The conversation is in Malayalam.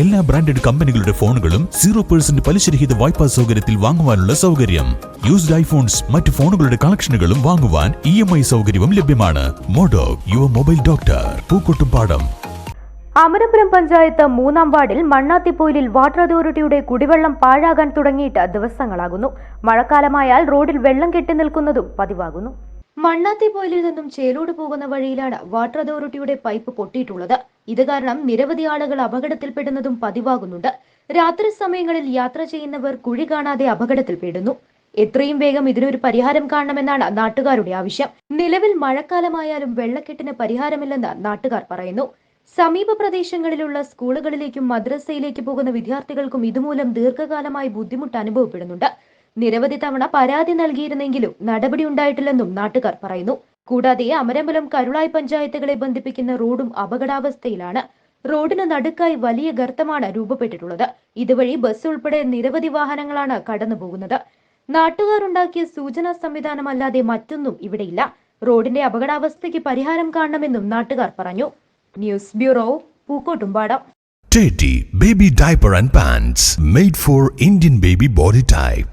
എല്ലാ ബ്രാൻഡഡ് കമ്പനികളുടെ ഫോണുകളും സീറോ പേഴ്സന്റ് പലിശരഹിത വായ്പാ സൗകര്യത്തിൽ വാങ്ങുവാനുള്ള സൗകര്യം. യൂസ്ഡ് ഐഫോൺസ് മറ്റ് ഫോണുകളുടെ കളക്ഷനുകളും വാങ്ങുവാൻ ഇ എം ഐ സൗകര്യവും ലഭ്യമാണ്. Modo your mobile doctor Pookkottumpadam. Amarapuram panchayat മൂന്നാം വാർഡിൽ മണ്ണാത്തിപ്പോയിലിൽ വാട്ടർ അതോറിറ്റിയുടെ കുടിവെള്ളം പാഴാകാൻ തുടങ്ങിയിട്ട് ദിവസങ്ങളാകുന്നു. മഴക്കാലമായാൽ റോഡിൽ വെള്ളം കെട്ടി നിൽക്കുന്നതും പതിവാകുന്നു. മണ്ണാത്തിപ്പോയിലിൽ നിന്നും ചേലോട് പോകുന്ന വഴിയിലാണ് വാട്ടർ അതോറിറ്റിയുടെ പൈപ്പ് പൊട്ടിയിട്ടുള്ളത്. ഇത് കാരണം നിരവധി ആളുകൾ അപകടത്തിൽപ്പെടുന്നതും പതിവാകുന്നുണ്ട്. രാത്രി സമയങ്ങളിൽ യാത്ര ചെയ്യുന്നവർ കുഴി കാണാതെ അപകടത്തിൽപ്പെടുന്നു. എത്രയും വേഗം ഇതിനൊരു പരിഹാരം കാണണമെന്നാണ് നാട്ടുകാരുടെ ആവശ്യം. നിലവിൽ മഴക്കാലമായാലും വെള്ളക്കെട്ടിന് പരിഹാരമില്ലെന്ന് നാട്ടുകാർ പറയുന്നു. സമീപ പ്രദേശങ്ങളിലുള്ള സ്കൂളുകളിലേക്കും മദ്രസയിലേക്ക് പോകുന്ന വിദ്യാർത്ഥികൾക്കും ഇതുമൂലം ദീർഘകാലമായി ബുദ്ധിമുട്ട് അനുഭവപ്പെടുന്നുണ്ട്. നിരവധി തവണ പരാതി നൽകിയിരുന്നെങ്കിലും നടപടി ഉണ്ടായിട്ടില്ലെന്നും നാട്ടുകാർ പറയുന്നു. കൂടാതെ അമരമ്പലം കരുളായി പഞ്ചായത്തുകളെ ബന്ധിപ്പിക്കുന്ന റോഡും അപകടാവസ്ഥയിലാണ്. റോഡിന് നടുക്കായി വലിയ ഗർത്തമാണ് രൂപപ്പെട്ടിട്ടുള്ളത്. ഇതുവഴി ബസ് ഉൾപ്പെടെ നിരവധി വാഹനങ്ങളാണ് കടന്നുപോകുന്നത്. നാട്ടുകാർ ഉണ്ടാക്കിയ സൂചനാ സംവിധാനമല്ലാതെ മറ്റൊന്നും ഇവിടെയില്ല. റോഡിന്റെ അപകടാവസ്ഥയ്ക്ക് പരിഹാരം കാണണമെന്നും നാട്ടുകാർ പറഞ്ഞു. News bureau Pookkottumpadam. Teddy Baby Diaper and Pants made for Indian baby body type.